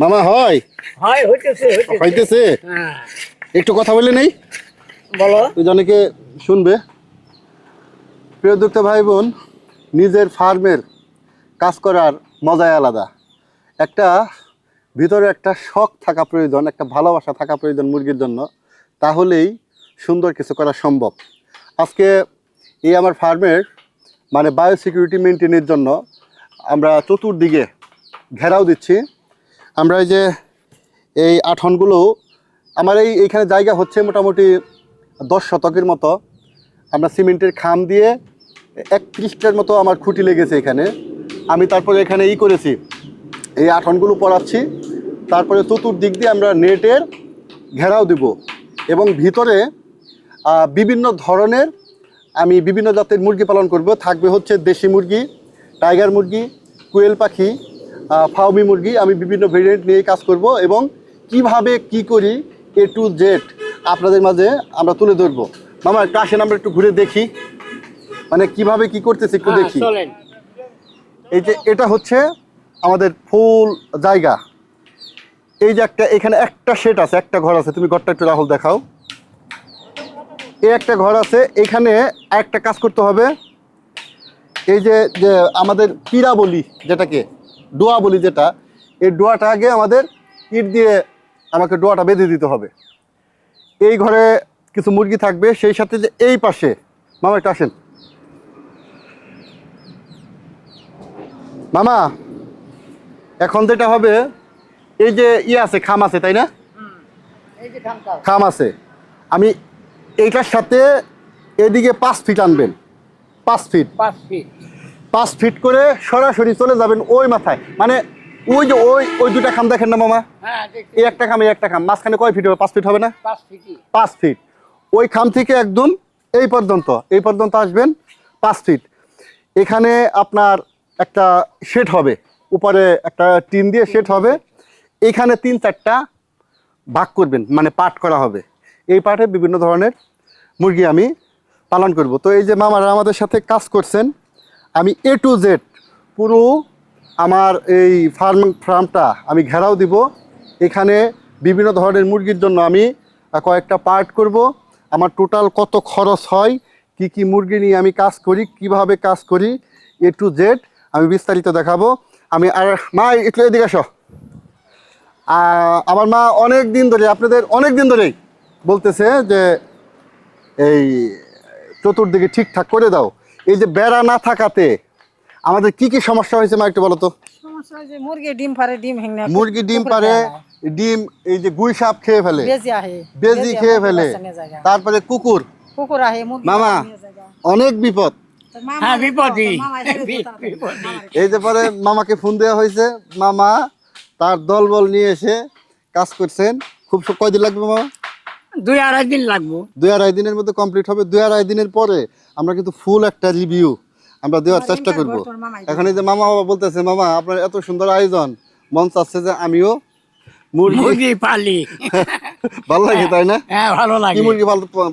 মামা হয়। হয় হইতেছে হ্যাঁ। একটু কথা বলে নেই? বলো। অনেকে শুনবে। প্রিয় ভাই বোন নিজের ফার্মের কাজ করার মজাই আলাদা। একটা ভিতরে একটা শখ থাকা প্রয়োজন একটা ভালোবাসা থাকা প্রয়োজন মুরগির জন্য। তাহলেই সুন্দর কিছু করা সম্ভব। আজকে এই আমার ফার্মের মানে বায়োসিকিউরিটি মেনটেনের জন্য আমরা চতুর্দিকে ঘেরাও দিচ্ছি। আমরা এই যে এই আঠনগুলো, আমার এই এইখানে জায়গা হচ্ছে মোটামুটি দশ শতকের মতো। আমরা সিমেন্টের খাম দিয়ে একত্রিশটার মতো আমার খুঁটি লেগেছে এখানে। আমি তারপরে এখানে ই করেছি, এই আঠনগুলো পরাচ্ছি তারপরে চতুর্দিক দিয়ে আমরা নেটের ঘেরাও দিব এবং ভিতরে বিভিন্ন ধরনের আমি বিভিন্ন জাতের মুরগি পালন করব। থাকবে হচ্ছে দেশি মুরগি, টাইগার মুরগি, কোয়েল পাখি ফাউমি মুরগি আমি বিভিন্ন ভেরিয়েন্ট নিয়ে কাজ করব এবং কীভাবে কি করি এ টু জেড আপনাদের মাঝে আমরা তুলে ধরবো। মামা একটু আসেন আমরা একটু ঘুরে দেখি। মানে কীভাবে কি করতেছি একটু হ্যাঁ, দেখি। এই যে এটা হচ্ছে আমাদের ফুল জায়গা। এই যে একটা এখানে একটা শেড আছে একটা ঘর আছে। তুমি ঘরটা একটু রাহুল দেখাও। এই একটা ঘর আছে এখানে একটা কাজ করতে হবে। এই যে যে আমাদের পীড়া বলি যেটাকে ডোয়া বলি যেটা এই ডোয়াটা আগে আমাদের ইট দিয়ে আমাকে ডোয়াটা বেঁধে দিতে হবে। এই ঘরে কিছু মুরগি থাকবে সেই সাথে যে এই পাশে মামা একটু আসেন। মামা এখন যেটা হবে এই যে ইয়ে আছে খাম আছে তাই না? খাম আছে। আমি এইটার সাথে এদিকে পাঁচ ফিট আনবেন। পাঁচ ফিট। পাঁচ ফিট। পাঁচ ফিট করে সরাসরি চলে যাবেন ওই মাথায়। মানে ওই যে ওই ওই দুটা খাম দেখেন না মামা? হ্যাঁ এই একটা খাম এই একটা খাম। মাঝখানে কয় ফিট হবে? পাঁচ ফিট হবে না? পাঁচ পাঁচ ফিট ওই খাম থেকে একদম এই পর্যন্ত এই পর্যন্ত আসবেন পাঁচ ফিট এখানে আপনার একটা শেড হবে। উপরে একটা টিন দিয়ে শেড হবে। এখানে তিন চারটা ভাগ করবেন মানে পাট করা হবে। এই পাটে বিভিন্ন ধরনের মুরগি আমি পালন করব। তো এই যে মামারা আমাদের সাথে কাজ করছেন আমি এ টু জেড পুরো আমার এই ফার্ম ফার্মটা আমি ঘেরাও দিব। এখানে বিভিন্ন ধরনের মুরগির জন্য আমি কয়েকটা পার্ট করব। আমার টোটাল কত খরচ হয়, কি কি মুরগি নিয়ে আমি কাজ করি, কীভাবে কাজ করি এ টু জেড আমি বিস্তারিত দেখাবো। আমি আর মা, একটু এদিকে আসো। আমার মা অনেক দিন ধরে, আপনাদের অনেক দিন ধরেই বলতেছে যে, এই চতুর্দিকে ঠিকঠাক করে দাও। এই যে বেড়া না থাকাতে আমাদের কি কি সমস্যা হয়েছে মা একটু বলো তো? সমস্যা হয় মুরগি ডিম পারে ডিম হেঙ্গা মুরগি ডিম পারে ডিম এই যে গুই সাপ খেয়ে ফেলে। বেজি খেয়ে ফেলে। তারপরে কুকুর। কুকুর আহে মামা অনেক বিপদ। হ্যাঁ। এই যে পরে মামাকে ফোন দেওয়া হয়েছে। মামা তার দল বল নিয়ে এসে কাজ করছেন। খুব কয়দিন লাগবে মামা? দুই আড়াই দিন লাগবো। দুই আড়াই দিনের মধ্যে কমপ্লিট হবে। দুই আড়াই দিনের পরে আমরা কিন্তু ফুল একটা রিভিউ আমরা দেওয়ার চেষ্টা করব। এখন এই যে মামা বাবা বলতেছে মামা আপনার এত সুন্দর আয়োজন। মন চাচ্ছে যে আমিও মুরগি মুরগি পালি। ভালো লাগে তাই না? হ্যাঁ ভালো কি লাগে মুরগি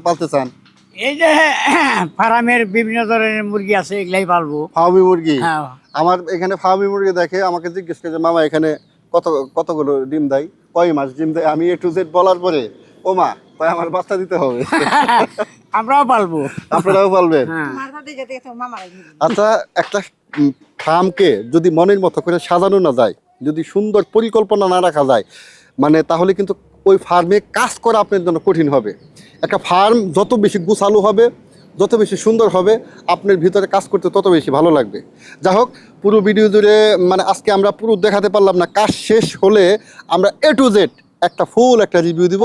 পালতে চান? এই যে ফার্মের বিভিন্ন ধরনের মুরগি আছে এগুলাই পালবো। ফার্মি মুরগি? হ্যাঁ। আমার এখানে ফার্মি মুরগি দেখে আমাকে জিজ্ঞেস করে মামা এখানে কত কতগুলো ডিম দেয়? কয় মাস ডিম দেয়? আমি এ টু জেড বলার পরে ও মা তাই আমার বাচ্চা দিতে হবে। আমরাও পালবো। আপনারাও বলবেন হ্যাঁ। আচ্ছা একটা ফার্মকে যদি মনের মতো করে সাজানো না যায় যদি সুন্দর পরিকল্পনা না রাখা যায় মানে তাহলে কিন্তু ওই ফার্মে কাজ করা আপনার জন্য কঠিন হবে। একটা ফার্ম যত বেশি গুছালো হবে যত বেশি সুন্দর হবে আপনার ভিতরে কাজ করতে তত বেশি ভালো লাগবে। যাই হোক পুরো ভিডিও জুড়ে মানে আজকে আমরা পুরো দেখাতে পারলাম না কাজ শেষ হলে আমরা এ টু জেড একটা ফুল একটা রিভিউ দিব।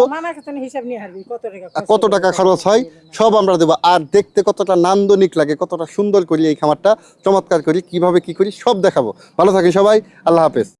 কত টাকা খরচ হয় সব আমরা দেবো। আর দেখতে কতটা নান্দনিক লাগে কতটা সুন্দর করি এই খামারটা চমৎকার করি কীভাবে কি করি সব দেখাবো। ভালো থাকি সবাই আল্লাহ হাফেজ।